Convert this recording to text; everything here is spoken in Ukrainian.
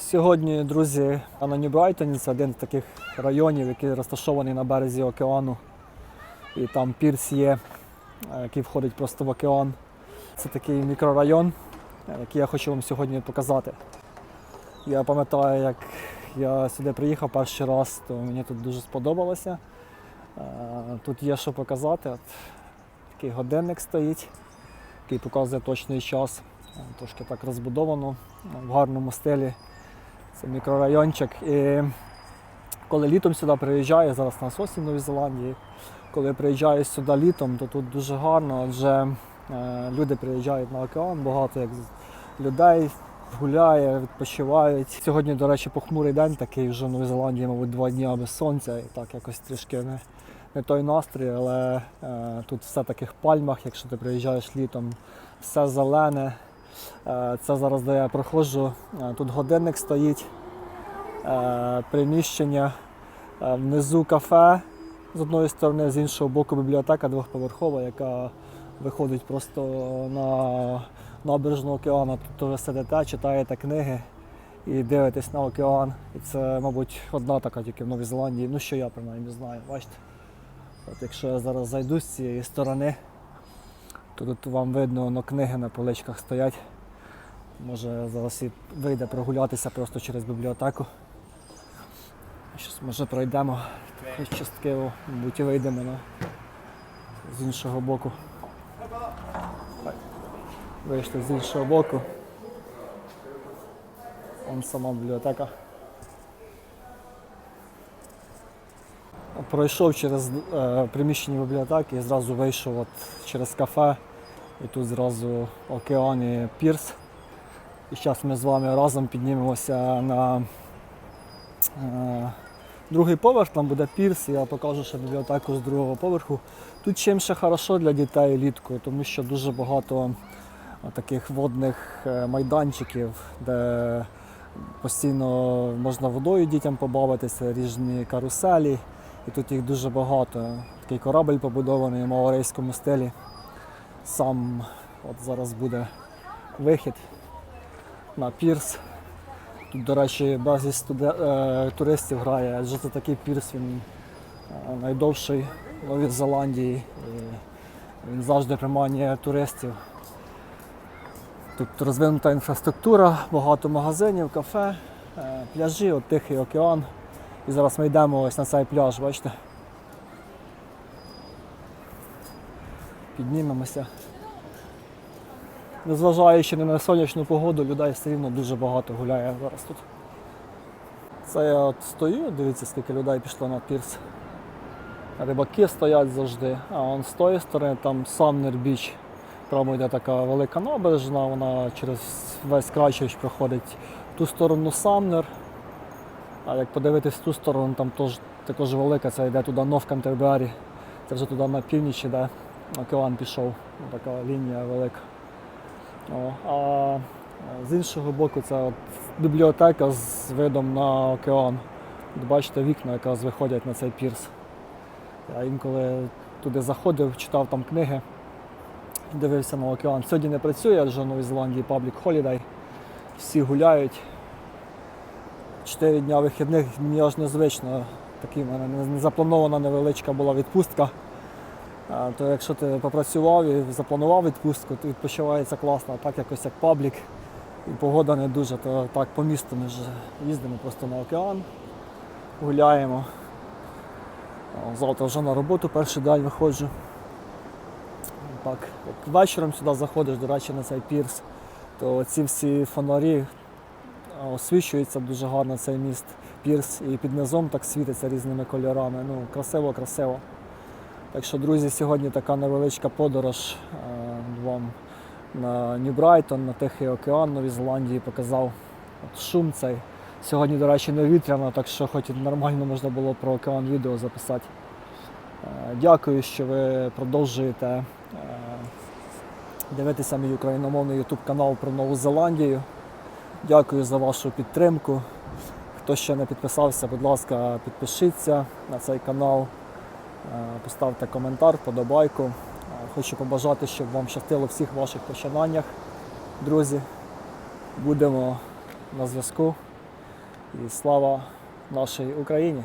Сьогодні, друзі, на Нью-Брайтоні це один з таких районів, який розташований на березі океану. І там пірс є, е, який входить просто в океан. Це такий мікрорайон, е, який я хочу вам сьогодні показати. Я пам'ятаю, як я сюди приїхав перший раз, то мені тут дуже сподобалося. Е, Тут є що показати. От такий годинник стоїть, який показує точний час. Трошки так розбудовано в гарному стилі. Це мікрорайончик. І коли літом сюди приїжджаю, зараз у нас осінь Новій Зеландії. Коли приїжджаю сюди літом, то тут дуже гарно, адже е, люди приїжджають на океан, багато як людей гуляє, відпочивають. Сьогодні, до речі, похмурий день такий вже в Новій Зеландії, мабуть, два дні без сонця. І так якось трішки не, не той настрій, але е, тут все таких пальмах, якщо ти приїжджаєш літом, все зелене. Е, Це зараз, де я проходжу. Е, Тут годинник стоїть, е, приміщення, внизу кафе з одної сторони, з іншого боку бібліотека двохповерхова, яка виходить просто на набережну океану. Тут ви сидите, читаєте книги і дивитесь на океан. І це, мабуть, одна така тільки в Новій Зеландії, ну що я принаймні знаю, бачите. От якщо я зараз зайду з цієї сторони, то тут вам видно, ну, книги на поличках стоять. Може зараз і вийде прогулятися просто через бібліотеку. Щось може пройдемо частково, мабуть, і вийдемо на... з іншого боку. Вийшли з іншого боку. Вон сама бібліотека. Пройшов через е, приміщення бібліотеки і зразу вийшов от через кафе. І тут зразу і пірс. І зараз ми з вами разом піднімемося на е, другий поверх, там буде пірс, я покажу ще бібліотеку з другого поверху. Тут чим ще хорошо для дітей літку, тому що дуже багато е, таких водних е, майданчиків, де постійно можна водою дітям побавитися, різні каруселі. І тут їх дуже багато. Такий корабель побудований в маорейському стилі. Сам от зараз буде вихід на пірс. Тут, до речі, безліч студе- е, туристів грає, адже це такий пірс, він е, найдовший в Новій Зеландії. І він завжди приманює туристів. Тут розвинута інфраструктура, багато магазинів, кафе, е, пляжі, от Тихий океан. І зараз ми йдемо ось на цей пляж, бачите? Піднімемося. Незважаючи не на сонячну погоду, людей все рівно дуже багато гуляє зараз тут. Це я от стою, дивіться, скільки людей пішло на пірс. Рибаки стоять завжди, а он з тої сторони там Самнер Біч. Прямо йде така велика набережна, вона через весь Крайчевич проходить. В ту сторону Самнер. А як подивитись в ту сторону, там теж, також велика, це йде туди Нов Кантербері. Це вже туди на північ іде. Океан пішов. Така лінія велика. А з іншого боку, це от бібліотека з видом на океан. Бачите вікна, якраз виходять на цей пірс. Я інколи туди заходив, читав там книги, дивився на океан. Сьогодні не працює, адже в Новій Зеландії Public Holiday. Всі гуляють. Чотири дня вихідних мені аж незвично. Такий в мене незапланована невеличка була відпустка. То якщо ти попрацював і запланував відпустку, то відпочивається класно, а так якось як паблік і погода не дуже, то так по місту ми ж їздимо просто на океан, гуляємо. Завтра вже на роботу перший день виходжу. Так, от вечором сюди заходиш, до речі, на цей пірс, то ці всі фонарі а, освічується дуже гарно цей міст, пірс, і під низом так світиться різними кольорами. Ну, красиво, красиво. Так що, друзі, сьогодні така невеличка подорож е, вам на Нью-Брайтон, на Тихий океан Новій Зеландії показав От шум цей. Сьогодні, до речі, не вітряно, так що хоч і нормально можна було про океан відео записати. Е, Дякую, що ви продовжуєте е, дивитися мій україномовний YouTube канал про Нову Зеландію. Дякую за вашу підтримку. Хто ще не підписався, будь ласка, підпишіться на цей канал. Е, Поставте коментар, подобайку. Е, Хочу побажати, щоб вам щастило всіх ваших починаннях. Друзі, будемо на зв'язку. І слава нашій Україні!